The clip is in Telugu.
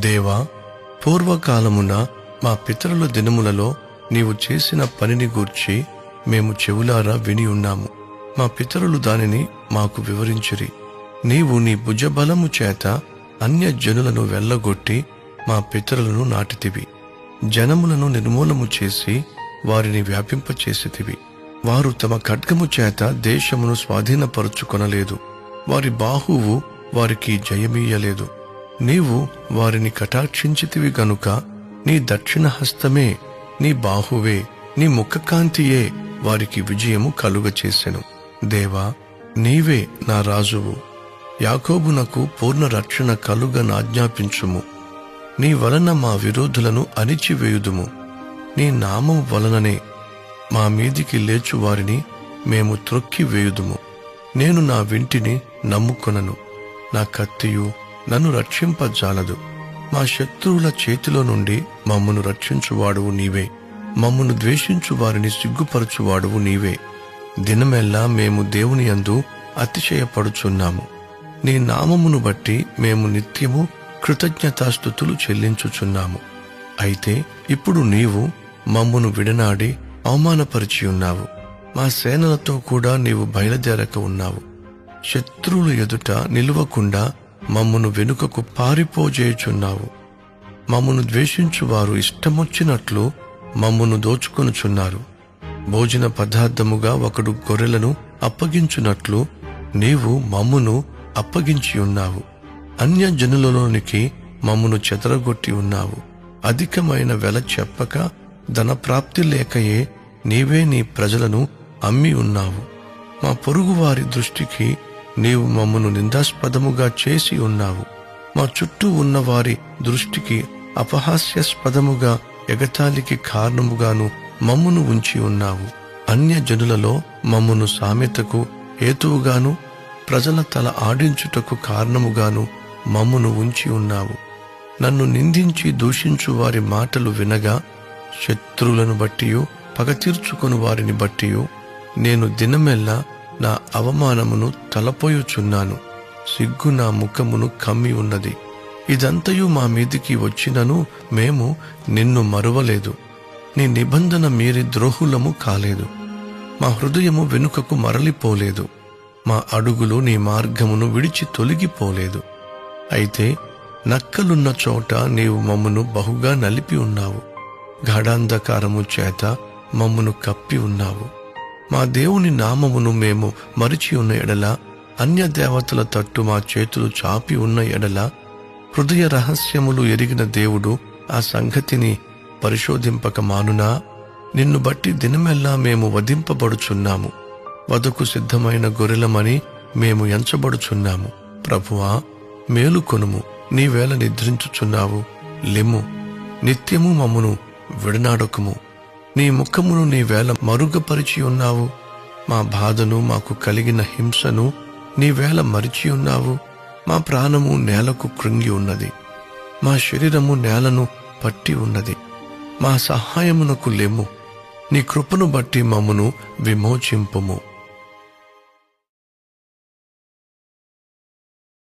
దేవా పూర్వకాలమున మా పితరుల దినములలో నీవు చేసిన పనిని గూర్చి మేము చెవులారా విని ఉన్నాము. మా పితరులు దానిని మాకు వివరించిరి. నీవు నీ భుజబలము చేత అన్య జనులను వెళ్ళగొట్టి మా పితరులను నాటితివి. జనములను నిర్మూలము చేసి వారిని వ్యాపింపచేసితివి. వారు తమ ఖడ్గము చేత దేశమును స్వాధీనపరుచుకొనలేదు. వారి బాహువు వారికి జయమీయలేదు. నీవు వారిని కటాక్షించితివి గనుక నీ దక్షిణ హస్తమే నీ బాహువే నీ ముఖకాంతియే వారికి విజయము కలుగచేసెను. దేవా నీవే నా రాజువు. యాకోబునకు పూర్ణ రక్షణ కలుగ నాజ్ఞాపించుము నీ వలన మా విరోధులను అణిచివేయుదుము. నీ నామం వలననే మా మీదికి లేచు వారిని మేము త్రొక్కి వేయుదుము నేను నా వింటిని నమ్ముకొనను. నా కత్తియు నన్ను రక్షింపజాలదు. మా శత్రువుల చేతిలో నుండి మమ్మను రక్షించువాడువు నీవే. మమ్మను ద్వేషించు వారిని సిగ్గుపరచువాడువు నీవే. దినమెల్లా మేము దేవుని యందు అతిశయపడుచున్నాము. నీ నామమును బట్టి మేము నిత్యము కృతజ్ఞతాస్థుతులు చెల్లించుచున్నాము. అయితే ఇప్పుడు నీవు మమ్మును విడనాడి అవమానపరిచి ఉన్నావు. మా సేనలతో కూడా నీవు బయలుదేరక ఉన్నావు. శత్రువుల ఎదుట నిలువకుండా మమ్మును వెనుకకు పారిపోజేయుచున్నావు. మమ్మను ద్వేషించువారు ఇష్టమొచ్చినట్లు మమ్మును దోచుకొనుచున్నారు. భోజన పదార్థముగా ఒకడు గొర్రెలను అప్పగించున్నట్లు నీవు మమ్మును అప్పగించి ఉన్నావు అన్య జనులలోనికి మమ్మును చెదరగొట్టి ఉన్నావు. అధికమైన వెల చెప్పక ధనప్రాప్తి లేకయే నీవే నీ ప్రజలను అమ్మి ఉన్నావు. మా పొరుగువారి దృష్టికి నీవు మమ్మను నిందాస్పదముగా చేసి ఉన్నావు. మా చుట్టూ ఉన్న వారి దృష్టికి అపహాస్యాస్పదముగా ఎగతాళికి కారణముగాను మమ్మును ఉంచి ఉన్నావు. అన్య జనులలో మమ్మును సామెతకు హేతువుగాను ప్రజల తల ఆడించుటకు కారణముగాను మమ్మును ఉంచి ఉన్నావు. నన్ను నిందించి దూషించు వారి మాటలు వినగా శత్రువులను బట్టియు పగతీర్చుకొని వారిని బట్టియు నేను దినమెల్లా నా అవమానమును తలపోయుచున్నాను. సిగ్గు నా ముఖమును కమ్మి ఉన్నది. ఇదంతయు మా మీదికి వచ్చినను మేము నిన్ను మరువలేదు. నీ నిబంధన మీరి ద్రోహులము కాలేదు. మా హృదయము వెనుకకు మరలిపోలేదు. మా అడుగులు నీ మార్గమును విడిచి తొలగిపోలేదు. అయితే నక్కలున్న చోట నీవు మమ్మను బహుగా నలిపి ఉన్నావు. గాఢాంధకారము చేత మమ్మను కప్పి ఉన్నావు. మా దేవుని నామమును మేము మరిచి ఉన్న ఎడల అన్య దేవతల తట్టు మా చేతులు చాపి ఉన్న ఎడల హృదయ రహస్యములు ఎరిగిన దేవుడు ఆ సంగతిని పరిశోధింపక మానునా. నిన్ను బట్టి దినమెల్లా మేము వధింపబడుచున్నాము. వదకు సిద్ధమైన గొర్రెలమని మేము ఎంచబడుచున్నాము. ప్రభువా మేలుకొనుము నీవేళ నిద్రించుచున్నావు. లెమ్ము. నిత్యము మమ్మును విడనాడకుము. నీ ముఖమును నీ వేళ మరుగపరిచి ఉన్నావు. మా బాధను మాకు కలిగిన హింసను నీవేళ మరిచి ఉన్నావు. మా ప్రాణము నేలకు కృంగి ఉన్నది. మా శరీరము నేలను పట్టి ఉన్నది. మా సహాయమునకు లెమ్ము. నీ కృపను బట్టి మమ్మను విమోచింపుము.